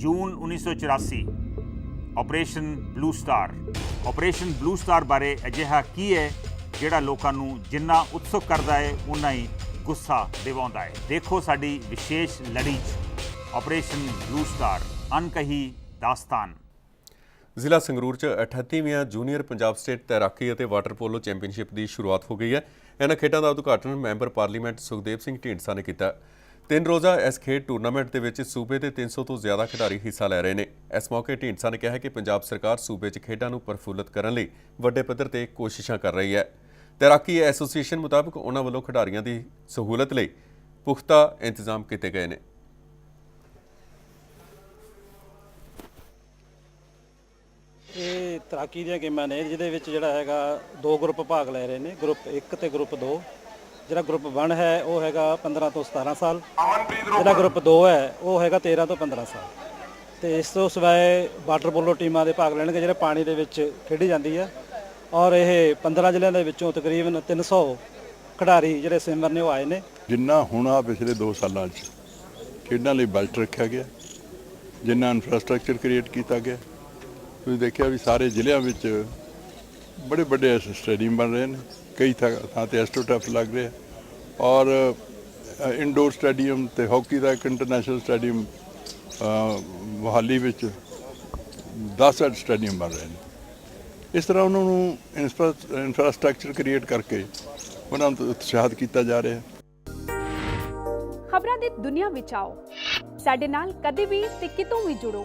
June 1984 operation blue star operation blue star ਬਾਰੇ ਅਜਿਹਾ ਕੀ ਹੈ, ਜਿਹੜਾ ਲੋਕਾਂ ਨੂੰ ਜਿੰਨਾ ਉਤਸੁਕ ਕਰਦਾ ਹੈ ਉਨਾ ਹੀ ਗੁੱਸਾ ਦਿਵਾਉਂਦਾ ਹੈ। ਦੇਖੋ ਸਾਡੀ ਵਿਸ਼ੇਸ਼ ਲੜੀ 'ਚ ਆਪਰੇਸ਼ਨ ਬਲੂ ਸਟਾਰ ਅਨਕਹੀ ਦਾਸਤਾਨ। ਜ਼ਿਲ੍ਹਾ ਸੰਗਰੂਰ 'ਚ 38ਵੀਂ ਜੂਨੀਅਰ ਪੰਜਾਬ ਸਟੇਟ ਤੈਰਾਕੀ ਅਤੇ ਵਾਟਰ ਪੋਲੋ ਚੈਂਪੀਅਨਸ਼ਿਪ ਦੀ ਸ਼ੁਰੂਆਤ ਹੋ ਗਈ ਹੈ। ਇਹਨਾਂ ਖੇਡਾਂ ਦਾ ਉਦਘਾਟਨ ਮੈਂਬਰ ਪਾਰਲੀਮੈਂਟ ਸੁਖਦੇਵ ਸਿੰਘ ਢੀਂਡਸਾ ਨੇ ਕੀਤਾ। ਤਿੰਨ ਰੋਜ਼ਾ ਇਸ ਖੇਡ ਟੂਰਨਾਮੈਂਟ ਦੇ ਵਿੱਚ ਸੂਬੇ ਦੇ 300 ਤੋਂ ਜ਼ਿਆਦਾ ਖਿਡਾਰੀ ਹਿੱਸਾ ਲੈ ਰਹੇ ਨੇ। ਇਸ ਮੌਕੇ ਢੀਂਡਸਾ ਨੇ ਕਿਹਾ ਕਿ ਪੰਜਾਬ ਸਰਕਾਰ ਸੂਬੇ 'ਚ ਖੇਡਾਂ ਨੂੰ ਪ੍ਰਫੁੱਲਤ ਕਰਨ ਲਈ ਵੱਡੇ ਪੱਧਰ ਤੇ ਕੋਸ਼ਿਸ਼ਾਂ ਕਰ ਰਹੀ ਹੈ। ਤੈਰਾਕੀ ਐਸੋਸੀਏਸ਼ਨ ਮੁਤਾਬਕ ਉਹਨਾਂ ਵੱਲੋਂ ਖਿਡਾਰੀਆਂ ਦੀ ਸਹੂਲਤ ਲਈ ਪੁਖਤਾ ਇੰਤਜ਼ਾਮ ਕੀਤੇ ਗਏ ਨੇ। ਇਹ ਤੈਰਾਕੀ ਦੀਆਂ ਗੇਮਾਂ ਨੇ, ਜਿਹਦੇ ਵਿੱਚ ਜਿਹੜਾ ਹੈਗਾ ਦੋ ਗਰੁੱਪ ਭਾਗ ਲੈ ਰਹੇ ਨੇ, ਗਰੁੱਪ 1 ਤੇ ਗਰੁੱਪ 2 ਜਿਹੜਾ ਗਰੁੱਪ 1 ਹੈ ਉਹ ਹੈਗਾ 15 ਤੋਂ 17 ਸਾਲ। ਜਿਹੜਾ ਗਰੁੱਪ 2 ਹੈ ਉਹ ਹੈਗਾ 13 ਤੋਂ 15 ਸਾਲ। ਤੇ ਇਸ ਤੋਂ ਸਿਵਾਏ ਵਾਟਰ ਪੋਲੋ ਟੀਮਾਂ ਦੇ ਭਾਗ ਲੈਣਗੇ ਜਿਹੜੇ ਪਾਣੀ ਦੇ ਵਿੱਚ ਖੇਡੀ ਜਾਂਦੀ ਹੈ। ਔਰ ਇਹ 15 ਜ਼ਿਲ੍ਹਿਆਂ ਦੇ ਵਿੱਚੋਂ ਤਕਰੀਬਨ 300 ਖਿਡਾਰੀ ਜਿਹੜੇ ਸਵਿਮਰ ਨੇ ਉਹ ਆਏ ਨੇ। ਜਿੰਨਾ ਹੁਣ ਆ ਪਿਛਲੇ 2 ਸਾਲਾਂ 'ਚ ਖੇਡਾਂ ਲਈ ਬਜਟ ਰੱਖਿਆ ਗਿਆ ਜਿੰਨਾ ਇਨਫਰਾਸਟ੍ਰਕਚਰ ਕ੍ਰੀਏਟ ਕੀਤਾ ਗਿਆ। ਤੁਸੀਂ ਦੇਖਿਆ ਵੀ ਸਾਰੇ ਜ਼ਿਲ੍ਹਿਆਂ ਵਿੱਚ ਬੜੇ ਵੱਡੇ ਸਟੇਡੀਅਮ ਬਣ ਰਹੇ ਨੇ, ਕਈ ਥਾਂ ਤੇ ਐਸਟ੍ਰੋਟਰਫ ਲੱਗ ਰਿਹਾ। ਔਰ ਇਨਡੋਰ ਸਟੇਡੀਅਮ ਤੇ ਹਾਕੀ ਦਾ ਇੱਕ ਇੰਟਰਨੈਸ਼ਨਲ ਸਟੇਡੀਅਮ ਮੋਹਾਲੀ ਵਿੱਚ 10 ਸਟੇਡੀਅਮ ਬਣ ਰਹੇ ਨੇ। ਇਸ ਤਰ੍ਹਾਂ ਉਹਨਾਂ ਨੂੰ ਇਨਫਰਾਸਟ੍ਰਕਚਰ ਕ੍ਰੀਏਟ ਕਰਕੇ ਉਹਨਾਂ ਨੂੰ ਉਤਸ਼ਾਹਿਤ ਕੀਤਾ ਜਾ ਰਿਹਾ। ਹੈ ਖਬਰਾਂ ਦੀ ਦੁਨੀਆ ਵਿੱਚ ਆਓ। ਸਾਡੇ ਨਾਲ ਕਦੇ ਵੀ ਤੇ ਕਿਤੋਂ ਵੀ ਜੁੜੋ।